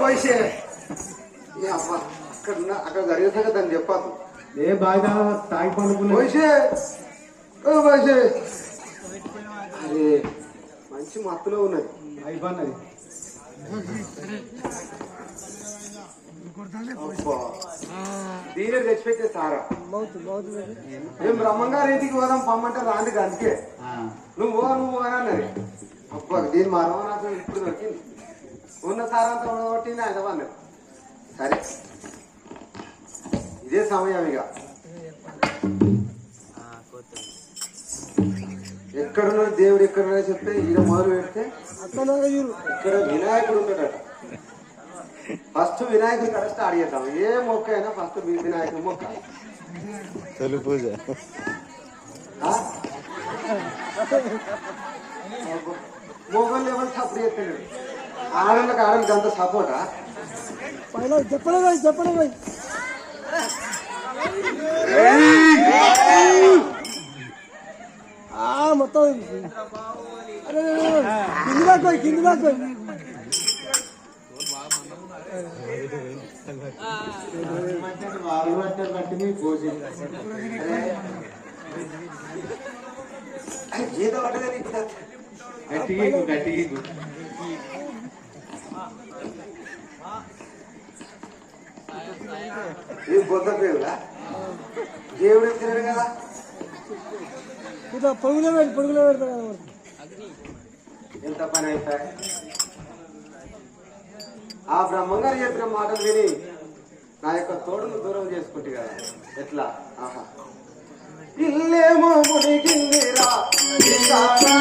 పోయిసే. అబ్బా అక్కడ అక్కడ జరిగితే కదా అని చెప్పాను ఏ బాగా తాగి ఓ పోయిసే. అది మంచి మత్తులో ఉన్నది. అయిపోయినది దీనే తెచ్చిపెట్టే సారా. మేము బ్రహ్మంగారు ఇంటికి పోదాం పమ్మంటే రాంది అందుకే. నువ్వు పో నువ్వు అని అన్నది. అబ్బా దీని నాకు ఇప్పుడు దొరికింది. ఉన్న సారంతా కొట్టింది ఆయన అన్నది సరే. ఇదే సమయం ఇక. ఎక్కడున్నాడు దేవుడు ఎక్కడున్నాడో చెప్తే ఈయన మొదలు పెడితే ఇక్కడ వినాయకుడు ఉంటాడట. ఫస్ట్ వినాయకుడి కడ స్టార్ట్ చేద్దాం. ఏ మొక్క అయినా ఫస్ట్ వినాయకుడి మొక్క. తొలి పూజ? మొగలు ఎవరు సపోర్ట్ చేస్తున్నాడు ఆడళ్ళకి ఆడళ్ళకి అంత సపోర్టా చెప్పలే పోయి చెప్పలే పోయి ఆ మొత్తం. అరే కింది దాకా కింది దాకా ఏదో పడ్డదని గట్టిగా గట్టిగా ఇది బొద్ద దేవుడు ఎత్తినాడు కదా ఇట్లా పొడుగులో పెట్టి పొడుగులో ఎంత పని అవుతాయి ఆ బ్రహ్మంగారు చెప్పిన మాటలు విని నా యొక్క తోడును దూరం చేసుకుంటే కదా ఎట్లా? ఆహా. ఇల్లేమో మునిగిందిరా ఇల్లారా.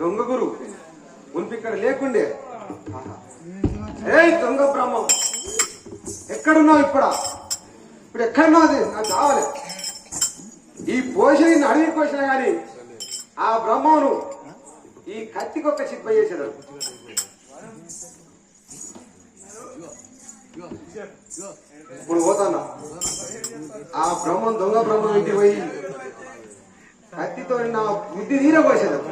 దొంగ గురు మున్పు ఇక్కడ లేకుండే. ఏ దొంగ బ్రహ్మం. ఎక్కడున్నావు ఇప్పుడు? ఇప్పుడు ఎక్కడున్నావు అది? నాకు కావాలి. ఈ పోషణ అడవి పోషణ గాని ఆ బ్రహ్మను ఈ కత్తికి ఒక చిప్ప చేసేదాడు ఇప్పుడు పోతానా? ఆ బ్రహ్మం దొంగ బ్రహ్మం ఇంటికి పోయి కత్తితో నా బుద్ధి తీరపోసేది యొక్క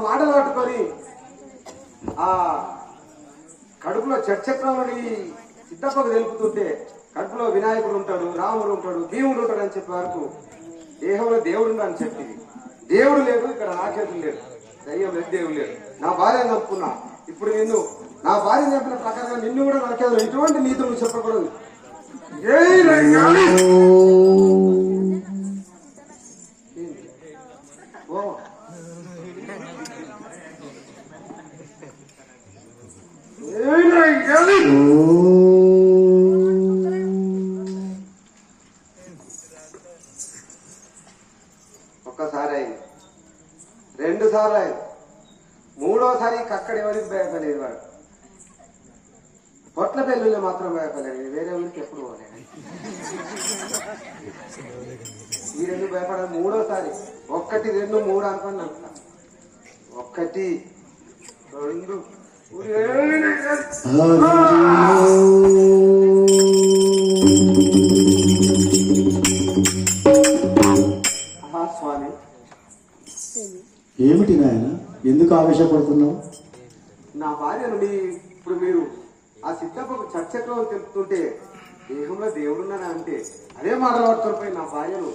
మాటలు పట్టుకొని ఆ కడుపులో చర్చక్రమని సిద్ధప్పకు తెలుపుతుంటే కడుపులో వినాయకుడు ఉంటాడు రాముడు ఉంటాడు భీముడు ఉంటాడు అని చెప్పే వరకు దేహంలో దేవుడు అని చెప్పింది. దేవుడు లేడు ఇక్కడ రాక్షసుడు లేడు దయ్యం లేదు దేవుడు లేడు. నా భార్య చంపుకున్నా ఇప్పుడు నిన్ను నా భార్య చెప్పిన ప్రకారంగా నిన్ను కూడా నరకేదు ఎటువంటి నీతులు చెప్పకూడదు. ఏ అనుకుని అంట. ఒక్కటి రెండు ఆహా, స్వామి. ఏమిటి నాయన? ఎందుకు ఆవేశపడుతున్నావు? నా భార్యను మీ ఇప్పుడు మీరు ఆ సిద్ధప్పకు చర్చక్రమం తెలుపుతుంటే దేహంలో దేవుడున్నానా అంటే అదే మాటలు పట్టుకొని నా భార్యను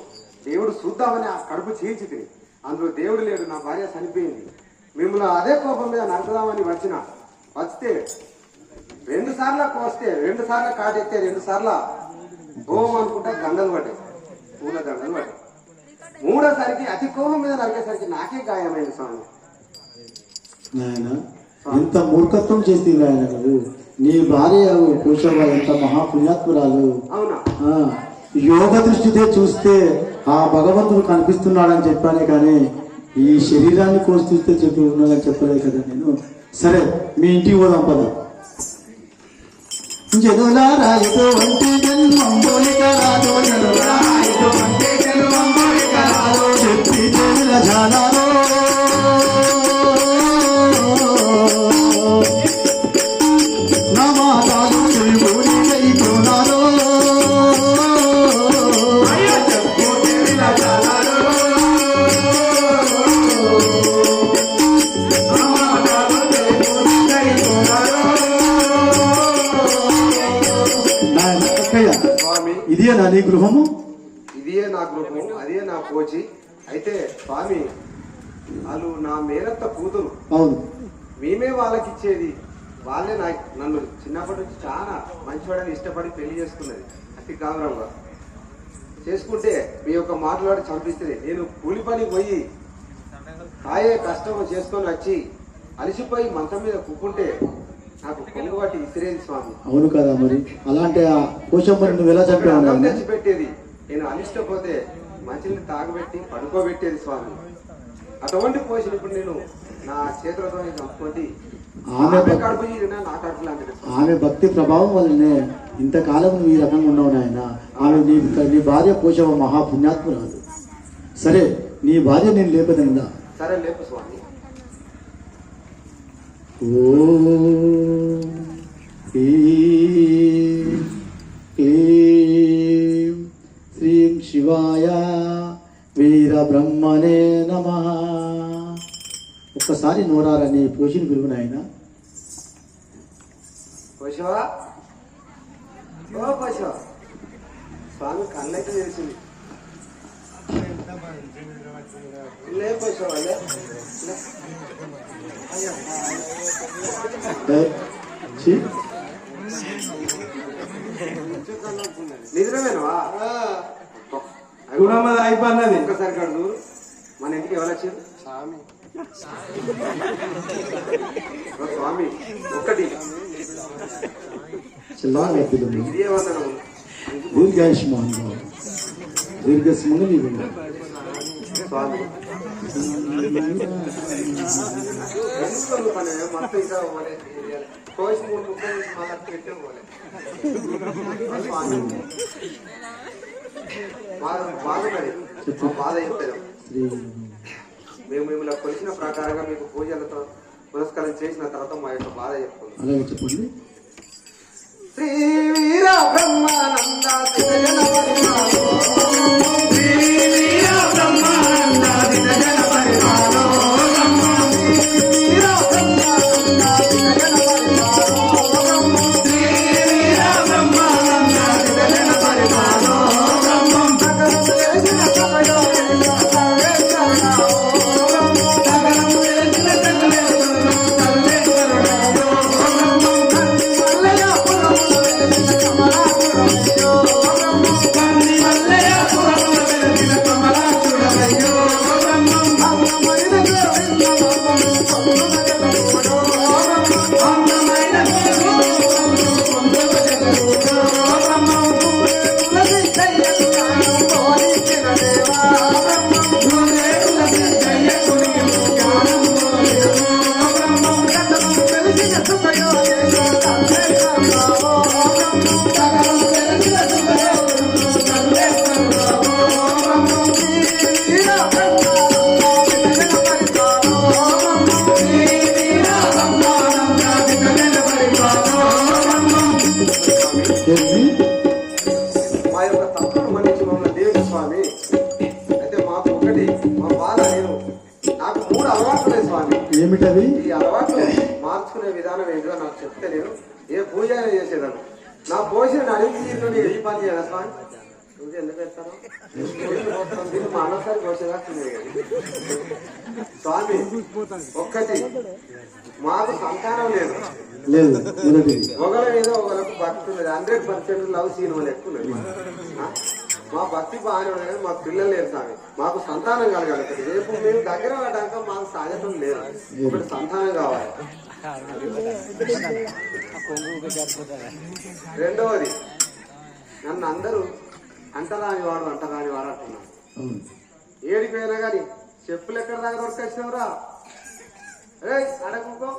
దేవుడు చూద్దామని ఆ కడుపు చీల్చితే అందులో దేవుడు లేడు నా భార్య చనిపోయింది. మిమ్మల్ని అదే కోపం మీద నరకదామని వచ్చిన. వస్తే రెండు సార్లు కోస్తే రెండు సార్లు కాటెత్తే రెండు సార్లు ఓం అనుకుంటా గంగలు పడ్డాయి. పూల గంగలు పడ్డాయి. మూడోసారికి అతి కోపం మీద నరికేసరికి నాకే గాయమైంది స్వామి. ఎంత మూర్ఖత్వం చేస్తుంది నాయన నువ్వు నీ భార్య కూర్చోవా ఎంత మహాపుణ్యాత్మురాలు. అవునా? యోగ దృష్టితో చూస్తే ఆ భగవంతుడు కనిపిస్తున్నాడని చెప్పానే కానీ ఈ శరీరాన్ని కోసి చూస్తే చెప్పి ఉన్నాడని చెప్పలేదు కదా నేను. సరే మీ ఇంటికి పోదాం పద. జనులారా ఎటువంటి జన్మంబోలిక రాజో జనులారా ఎటువంటి జన్మంబోలిక రాజో చెప్పి జనుల జానారో మంచివాడని ఇష్టపడి పెళ్ళి చేసుకున్నది. అతి కామరంగా చేసుకుంటే మీ యొక్క మాట్లాడి చంపిస్తే నేను కూలి పని పోయి కాయే కష్టం చేసుకొని వచ్చి అలసిపోయి మంచం మీద కుక్కుంటే నాకు కొంగు పట్టి ఇసిరేది స్వామి. అవును కదా మరి. అలాంటి ఆ పోషమ్మని నువ్వు ఎలా చంపావు అన్నం నాయన? తెచ్చి పెట్టేది నేను అలిష్టపోతే మంచిని తాగబెట్టి పడుకోబెట్టేది స్వామి. అటువంటి పోషణ ఇప్పుడు నేను నా చేతులతో చంపుకొని ఆమె ఆమె భక్తి ప్రభావం వల్లనే ఇంతకాలం నువ్వు ఈ రకంగా ఉన్నావు నాయన. ఆమె నీ నీ భార్య పోషవ మహాపుణ్యాత్మురాలు. సరే నీ భార్య నేను లేపదనిందా? సరే లేపు స్వామి. ఓం హ్రీం ఒక్కసారి నోరారని పోషిని పిలువు నాయన స్వామి కళ్ళైతే తెలిసింది నిజమేనవా అయిపోయినది. ఒక్కసారి కాదు చూడు మన ఇంటికి ఎవరు వచ్చారు? ఓ స్వామి. ఇదే వందనం దీర్ఘాయుష్మాన్ భవ. దీర్ఘస్మంగళి భవ. స్వామి. బాధ మా బాధ చెప్పారు శ్రీ మేము మిమ్మల్ని కొలిసిన ప్రకారంగా మీకు పూజలతో పురస్కారం చేసిన తర్వాత మా యొక్క బాధ చెప్పుకుందాం. శ్రీ తప్పులు మన్నించి మమ్మల్ని దేవుని స్వామి. అయితే మాకు ఒకటి మా బాధ నేను. నాకు మూడు లేదు స్వామి. ఏమిటది? ఈ అలవాట్లు మార్చుకునే విధానం ఏంటో నాకు చెప్తే నేను ఏ పూజన చేసేదాన్ని. నా పోషణ అడిగి తీరు నేను ఏ పని చేయాలి స్వామి? ఎందుకు మా అన్నసారి పోసేదాకా స్వామి ఒక్కటి మాకు సంతానం లేదు. లేదు ఒకళ్ళ మీద ఒకరికి భక్తి ఉన్నది. హండ్రెడ్ పర్సెంట్ లవ్ సీన్ ఎక్కువ ఉన్నది. ఆ? మా భక్తి బాగానే ఉన్నది మాకు పిల్లలు లేరు స్వామి. మాకు సంతానం కలగాలి. రేపు మేము దగ్గర పడ్డాక మాకు సాధ్యతం లేదు ఒకటి సంతానం కావాలి. రెండవది నన్ను అందరూ అంటరాని వాడు అంటరాని వాడు అంటున్నారు. అవును. ఏడికి పోయినా కానీ చెప్పులు ఎక్కడ దాకా దొరకొచ్చినవరా రే అడగుకో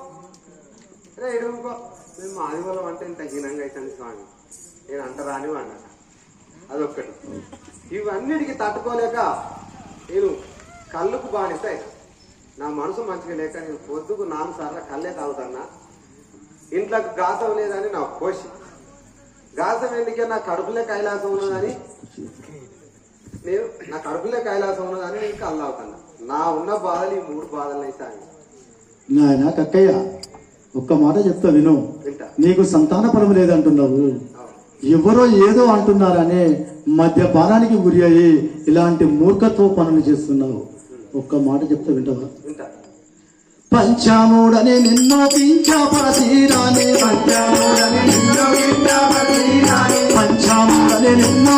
రే ఎడుగుకో మేము ఆదివారం అంటే ఇంత హీనంగా అవుతుంది స్వామి. నేను అంటరాని అన్నట అదొక్కటి. ఇవన్నిటికి తట్టుకోలేక నేను కళ్ళుకు బానిస నా మనసు మంచిగా లేక నేను పొద్దుకు నాలుగు సార్లు కళ్ళే తాగుతానా ఇంట్లోకి గాసం లేదని నా కోసి. గాసం ఎందుకే? నా కడుపులే కైలాసం ఉన్నదని. నేను నా కడుపులే కైలాసం ఉన్నదని నేను కళ్ళు అవుతాను నా ఉన్న బాధలు ఈ మూడు బాధలు అయితే నాయన కక్కయ్య ఒక్క మాట చెప్తా విను. నీకు సంతాన పరం లేదంటున్నావు. ఎవరో ఏదో అంటున్నారనే మద్యపానానికి గురి అయ్యి ఇలాంటి మూర్ఖత్వ పనులు చేస్తున్నావు. ఒక్క మాట చెప్తా వింటావా? వింటా. పంచామూడని నిన్నో పంచామూడని నిన్నో పంచామూడని నిన్నో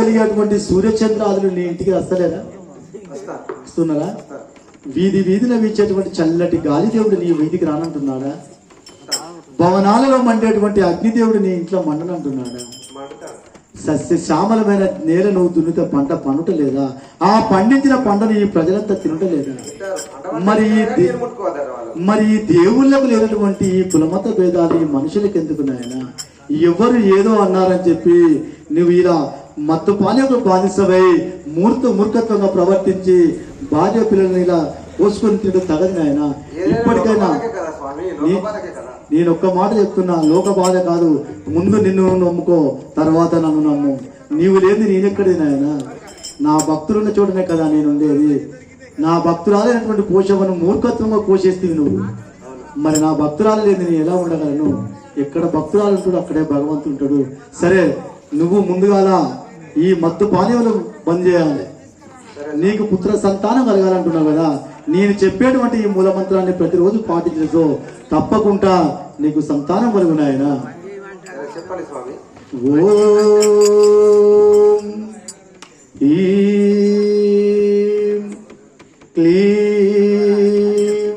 వెలిగేటువంటి సూర్యచంద్రాదులు నీ ఇంటికి వస్తలేదా? వస్తా. వస్తున్నారా? వీధి వీధిలో వీచేటువంటి చల్లటి గాలిదేవుడు నీ వీధికి రానంటున్నాడా? భవనాలలో మండేటువంటి అగ్నిదేవుడు నీ ఇంట్లో మండనంటున్నాడా? మాట్లాడతాను సస్య శ్యామలమైన నేల నువ్వు దున్నితే పంట పండుట లేదా ఆ పండించిన పంటను ఈ ప్రజలంతా తినట లేదా మరి ఈ మరి ఈ దేవుళ్ళకు లేనటువంటి ఈ కులమత భేదాలు ఈ మనుషులకు ఎందుకు నాయన? ఎవరు ఏదో అన్నారని చెప్పి నువ్వు ఇలా మత్తు పానీయకు బాధిసవై మూర్త మూర్ఖత్వంగా ప్రవర్తించి భార్య పిల్లల్ని ఇలా పోసుకొని తినడం తగదు నాయన. ఏదైనా ఇప్పటికైనా నేను ఒక్క మాట చెప్తున్నా లోక బాధ కాదు. ముందు నిన్ను నమ్ముకో తర్వాత నన్ను నమ్ము. నీవు లేని నేనెక్కడి నాయన? నా భక్తులున్న చోటనే కదా నేను ఉండేది నా భక్తురాలైనటువంటి పోషవను మూర్ఖత్వంగా పోషేస్తుంది నువ్వు. మరి నా భక్తురాలు లేని నేను ఎలా ఉండగలను? ఎక్కడ భక్తురాలు ఉంటాడు అక్కడే భగవంతుడు ఉంటాడు. సరే నువ్వు ముందుగాల ఈ మత్తు పానీయాలు బంద్ చేయాలి. నీకు పుత్ర సంతానం కలగాలంటున్నావు కదా. నేను చెప్పేటువంటి ఈ మూలమంత్రాన్ని ప్రతిరోజు పాటించో తప్పకుండా నీకు సంతానం కలుగునాయన చెప్పండి స్వామి ఓం ఈం క్లీం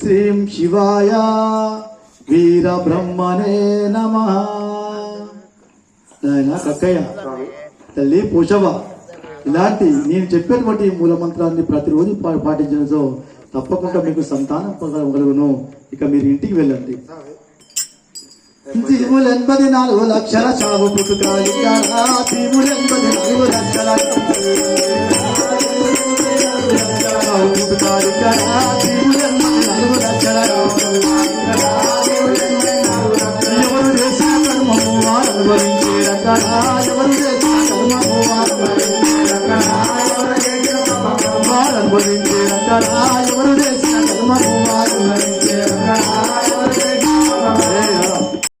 శ్రీం శివాయ వీర బ్రహ్మణే నమ. నాయన కక్కయ్య? తల్లి పూషవ ఇలాంటి నేను చెప్పేటువంటి మూలమంత్రాన్ని ప్రతిరోజు పాటించడంతో తప్పకుండా మీకు సంతానం పొందగలను ఇక మీరు ఇంటికి వెళ్ళండి. జీవులెన్పది నాలుగు లక్షల చావు లక్షల ಸಹಾಯ